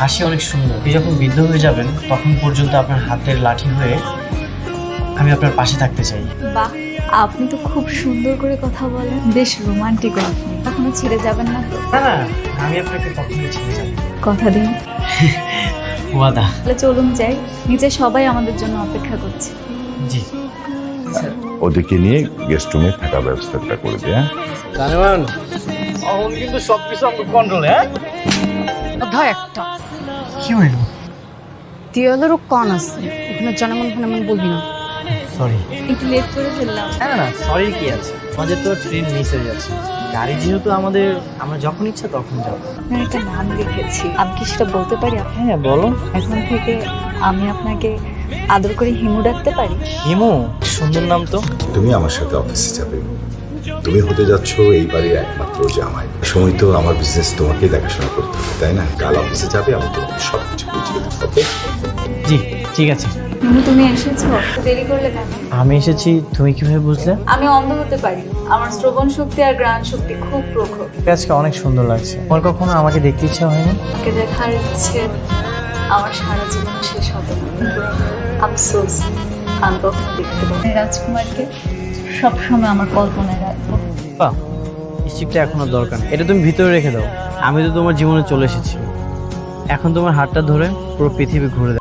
হাসি অনেক সুন্দর। আপনি যখন বৃদ্ধ হয়ে যাবেন তখন পর্যন্ত আপনার হাতের লাঠি হয়ে আমি আপনার পাশে থাকতে চাই। বাহ আপনি তো খুব সুন্দর করে কথা বলেন। বেশ রোমান্টিক আপনি। কখনো ছেড়ে যাবেন না তো? না না আমি আপনাকে কখনোই ছেড়ে যাব কথা দিন। ওয়াদা। তাহলে চলুন যাই। নিচে সবাই আমাদের জন্য অপেক্ষা করছে। জি। ওদেরকে নিয়ে গেস্ট রুমে থাকার ব্যবস্থাটা করে দে হ্যাঁ? জানেন? এখন কিন্তু সবকিছু আমার কন্ট্রোলে হ্যাঁ? ধর একটা। কি হইল? দেওয়ালেরও কন আছে। ওখানে জনমন ফনমন বলবি না। সরি একটু লেট করে ফেললাম। না না সরি কি আছে? আমাদের তো ট্রেন মিস হয়ে যাচ্ছে। গাড়ি যেহেতু আমাদের আমরা যখন ইচ্ছা তখন যাব। আপনার একটা নাম লিখেছি আমি কি সেটা বলতে পারি? হ্যাঁ বলো। এখন থেকে আমি আপনাকে আদর করে হিমু ডাকতে পারি? হিমু? সুন্দর নাম তো। তুমি আমার সাথে অফিসে যাবে। তুমি হতে যাচ্ছ এই বাড়ির একমাত্র জামাই। সময় তো আমার বিজনেস তোমাকেই দেখাশোনা করতে হবে তাই না? কাল অফিসে যাবে আমি তোমাকে সব কিছু বুঝিয়ে দেবো ওকে জি ঠিক আছে। তুমি এসেছ? দেরি করলে কেন? আমি এসেছি তুমি কীভাবে বুঝলে? আমি অন্ধ হতে পারি। আমার শ্রবণ শক্তি আর গ্রাণ শক্তি খুব প্রখর। আজকে অনেক সুন্দর লাগছে। তোমার কখনো আমাকে দেখতে ইচ্ছা হয়নি? তাকে দেখার ইচ্ছে আমার সারা জীবন শেষ হবে আফসোস আমি কখনো দেখতে পাবো। রাজকুমারকে সবসময় আমার কল্পনায় বাহ, স্টিকটা এখনও দরকার এটা তুমি ভিতরে রেখে দাও। আমি তো তোমার জীবনে চলে এসেছি। এখন তোমার হাতটা ধরে পুরো পৃথিবী ঘুরে